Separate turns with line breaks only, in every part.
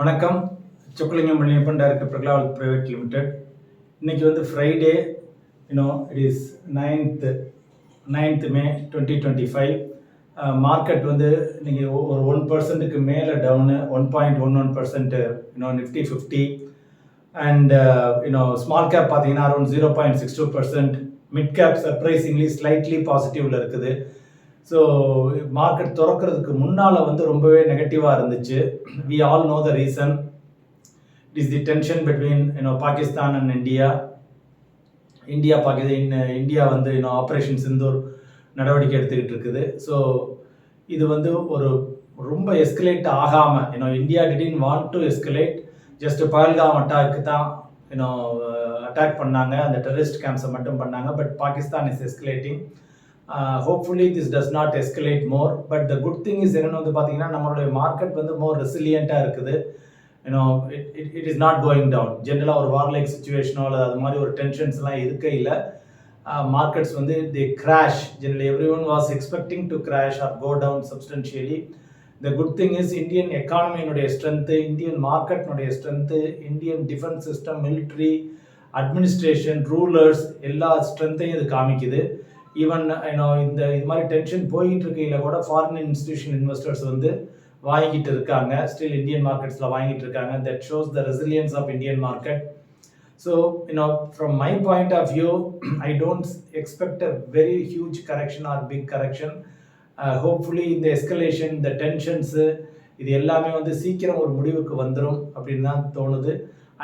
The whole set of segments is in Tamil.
வணக்கம். சொக்கலிங்கம் மல்லியப்பன் டைரக்டர் பிரகலாவல் பிரைவேட் லிமிடெட் இன்னைக்கு வந்து Friday you know it is ninth ninth May twenty twenty five market வந்து இன்றைக்கி ஒரு ஒன் பர்சன்ட்டுக்கு மேலே down one point one one percent you know Nifty fifty and you know small cap பார்த்தீங்கன்னா around zero point six two percent mid cap surprisingly slightly பாசிட்டிவில் இருக்குது. ஸோ மார்க்கெட் திறக்கிறதுக்கு முன்னால் வந்து ரொம்பவே நெகட்டிவாக இருந்துச்சு. We all know the reason it is the tension between you know Pakistan and India India Pakistan India வந்து இன்னும் ஆப்ரேஷன் சிந்தூர் நடவடிக்கை எடுத்துக்கிட்டு இருக்குது. ஸோ இது வந்து ஒரு ரொம்ப எஸ்கலேட் ஆகாமல் you know India didn't want to escalate just Pahalgam attack தான் யூனோ அட்டாக் பண்ணாங்க. அந்த டெரரிஸ்ட் கேம்ப்ஸை மட்டும் பண்ணாங்க. But Pakistan is escalating hopefully this does not escalate more but the good thing is என்னென்னு வந்து பார்த்தீங்கன்னா நம்மளுடைய மார்க்கெட் வந்து மோர் ரெசிலியண்ட்டாக இருக்குது. You know it it it is not going down ஜென்ரலாக ஒரு வார் லைக் சுச்சுவேஷனோ அல்லது அது மாதிரி ஒரு டென்ஷன்ஸ்லாம் இருக்கையில் மார்க்கெட்ஸ் வந்து the crash generally everyone was expecting to crash or go down substantially the good thing is Indian எக்கானமியினுடைய strength Indian மார்க்கெட்னுடைய strength Indian defence system military administration rulers எல்லா ஸ்ட்ரென்த்தையும் இது காமிக்குது. ஈவன் யூனோ இந்த இது மாதிரி டென்ஷன் போயிட்டு இருக்கையில் கூட ஃபாரின் இன்ஸ்டிடியூஷன் இன்வெஸ்டர்ஸ் வந்து வாங்கிட்டு இருக்காங்க. ஸ்டில் இந்தியன் மார்க்கெட்ஸில் வாங்கிட்டு இருக்காங்க. That shows the resilience of Indian market so you know from my point of view I don't expect a very huge correction or big correction hopefully இந்த எஸ்கலேஷன் இந்த டென்ஷன்ஸு இது எல்லாமே வந்து சீக்கிரம் ஒரு முடிவுக்கு வந்துடும் அப்படின்னு தான் தோணுது.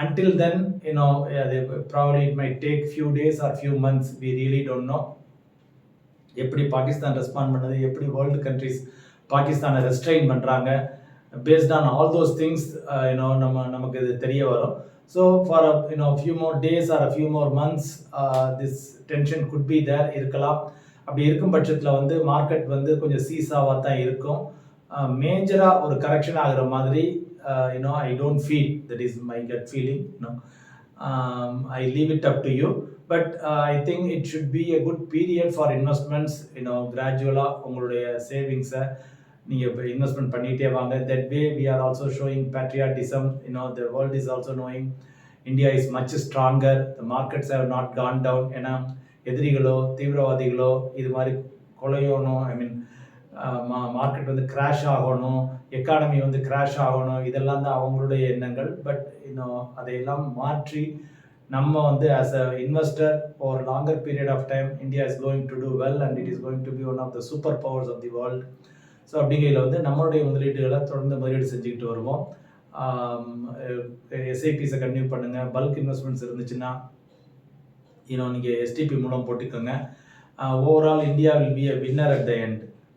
அன்டில் தென் யூனோ அது probably it may take few days or few months we really don't know எப்படி பாகிஸ்தான் ரெஸ்பாண்ட் பண்ணுது எப்படி வேர்ல்டு கண்ட்ரிஸ் பாகிஸ்தானை ரெஸ்ட்ரெயின் பண்ணுறாங்க based on all those things you know நம்ம நமக்கு இது தெரிய வரும். So for you know few more days or few more months this tension could be there இருக்கலாம். அப்படி இருக்கும் பட்சத்தில் வந்து மார்க்கெட் வந்து கொஞ்சம் சீஸாவாக தான் இருக்கும். Uh, மேஜராக ஒரு கரெக்ஷன் ஆகிற மாதிரி you know I don't feel that is my gut feeling you know I leave it up to you but I think it should be a good period for investments இன்னோ கிராஜுவலாக உங்களுடைய சேவிங்ஸை நீங்கள் இப்போ இன்வெஸ்ட்மெண்ட் பண்ணிகிட்டே வாங்க. That way we are also showing patriotism you know the world is also knowing India is much stronger the markets have not gone down ஏன்னா எதிரிகளோ தீவிரவாதிகளோ இது மாதிரி கொலையோனோ ஐ மீன் மார்க்கெட் வந்து கிராஷ் ஆகணும் எக்கானமி வந்து கிராஷ் ஆகணும் இதெல்லாம் தான் அவங்களுடைய எண்ணங்கள். பட் இன்னும் அதையெல்லாம் மாற்றி நம்ம வந்து as a investor for longer period of time India is going to do well and it is going to be one of the super powers of the world so அப்படிங்கையில் வந்து நம்மளுடைய முதலீடுகளை தொடர்ந்து முதலீடு செஞ்சுக்கிட்டு வருவோம். எஸ்ஐபிஸை கன்டினியூ பண்ணுங்கள் பல்க் இன்வெஸ்ட்மெண்ட்ஸ் இருந்துச்சுன்னா இன்னும் நீங்கள் எஸ்டிபி மூலம் போட்டுக்கோங்க. Overall India will be a winner at the end